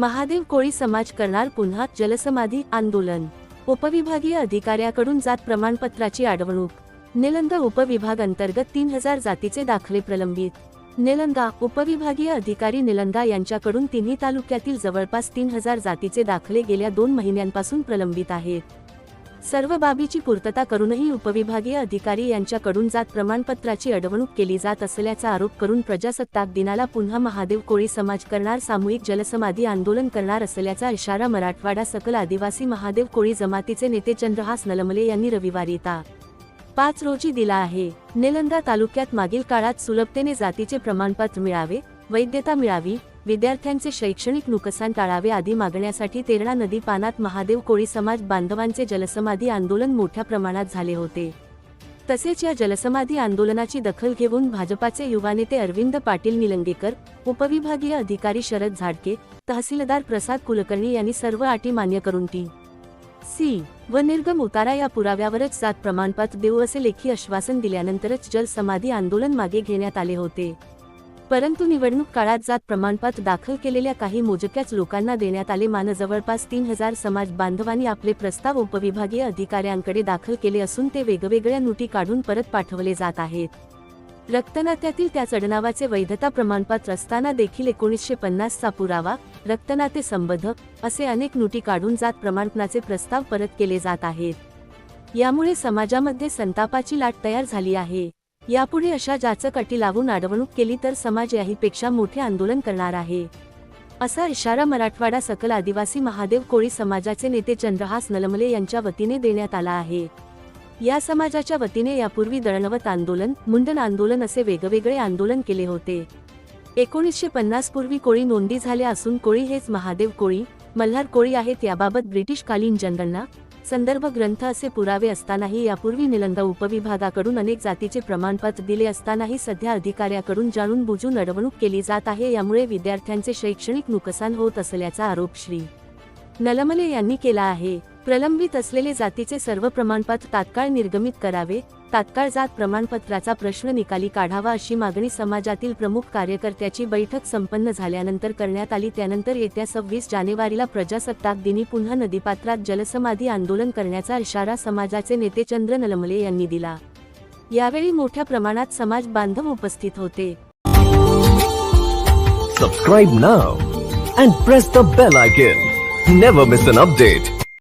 महादेव कोळी समाज करणार पुन्हा जलसमाधी आंदोलन. उपविभागीय अधिकाऱ्याकडून जात प्रमाणपत्राची अडवणूक निलंगा उपविभाग अंतर्गत तीन हजार जातीचे दाखले प्रलंबित. निलंगा उपविभागीय अधिकारी निलंगा यांच्याकडून तिन्ही तालुक्यातील जवळपास तीन हजार जातीचे दाखले गेल्या दोन महिन्यांपासून प्रलंबित आहेत. सर्व बाबीची पूर्तता करूनही उपविभागीय अधिकारी यांच्याकडून जात प्रमाणपत्राची अडवणूक केली जात असल्याचा आरोप करून प्रजासत्ताक दिनाला पुन्हा महादेव कोळी समाज करणार सामूहिक जलसमाधी आंदोलन करणार असल्याचा इशारा मराठवाडा सकल आदिवासी महादेव कोळी जमातीचे नेते चंद्रहास नलमले यांनी रविवारी ता पाच रोजी दिला आहे. निलंदा तालुक्यात मागील काळात सुलभतेने जातीचे प्रमाणपत्र मिळावे वैधता मिळावी विद्यार्थ्यांचे शैक्षणिक नुकसान टाळावे आदी मागण्यासाठी तेरणा नदी पानात महादेव कोळी समाज बांधवांचे जलसमाधी आंदोलन मोठ्या प्रमाणात झाले होते. तसेच या जलसमाधी आंदोलनाची दखल घेऊन भाजपाचे युवा नेते अरविंद पाटील निलंगेकर उपविभागीय अधिकारी शरद झाडके तहसीलदार प्रसाद कुलकर्णी यांनी सर्व अटी मान्य करून टी सी. व निर्गम उतारा या पुराव्यावरच जात प्रमाणपत्र देऊ असे लेखी आश्वासन दिल्यानंतरच जलसमाधी आंदोलन मागे घेण्यात आले होते. परंतु निवडणूक काळात जात प्रमाणपत्र दाखल केलेल्या काही मोजक्याच लोकांना देण्यात आले. मान जवळपास तीन हजार समाज बांधवांनी आपले प्रस्ताव उपविभागीय अधिकाऱ्यांकडे दाखल केले असून ते वेगवेगळ्या नुटी काढून परत पाठवले जात आहेत. रक्तनात्यातील त्या चढणावाचे वैधता प्रमाणपत्र असताना देखील एकोणीसशे पन्नासचा पुरावा रक्तनाते संबंध असे अनेक नुटी काढून जात प्रमाणपणाचे प्रस्ताव परत केले जात आहेत. यामुळे समाजामध्ये संतापाची लाट तयार झाली आहे. यापुढे अशा जाचक अटी लावून अडवणूक केली तर समाज याहीपेक्षा मोठे आंदोलन करणार आहे. असा इशारा मराठवाडा सकल आदिवासी महादेव कोळी समाजाचे नेते चंद्रहास नलमले यांच्या वतीने देण्यात आला आहे. या समाजाच्या वतीने यापूर्वी दळणवत आंदोलन मुंडन आंदोलन असे वेगवेगळे आंदोलन केले होते. एकोणीसशे पन्नास पूर्वी कोळी नोंदी झाल्या असून कोळी हेच महादेव कोळी मल्हार कोळी आहेत याबाबत ब्रिटिशकालीन जनरलना संदर्भ ग्रंथ असे पुरावे असतानाही यापूर्वी निलंगा उपविभागाकडून अनेक जातीचे प्रमाणपत्र दिले असतानाही सध्या अधिकाऱ्याकडून जाणून बुजून अडवणूक केली जात आहे. यामुळे विद्यार्थ्यांचे शैक्षणिक नुकसान होत असल्याचा आरोप श्री. नलमले यांनी केला आहे. प्रलंबित असलेले जातीचे सर्व प्रमाणपत्र तात्काळ निर्गमित करावे तात्काळ जात प्रमाणपत्राचा प्रश्न निकाली काढावा अशी मागणी समाजातील प्रमुख कार्यकर्त्याची बैठक संपन्न झाल्यानंतर करण्यात आली. त्यानंतर येत्या सव्वीस जानेवारीला प्रजासत्ताक दिनी पुन्हा नदीपात्रात जलसमाधी आंदोलन करण्याचा इशारा समाजाचे नेते चंद्र नलमले यांनी दिला. यावेळी मोठ्या प्रमाणात समाज बांधव उपस्थित होते. Subscribe now and press the bell icon never miss an update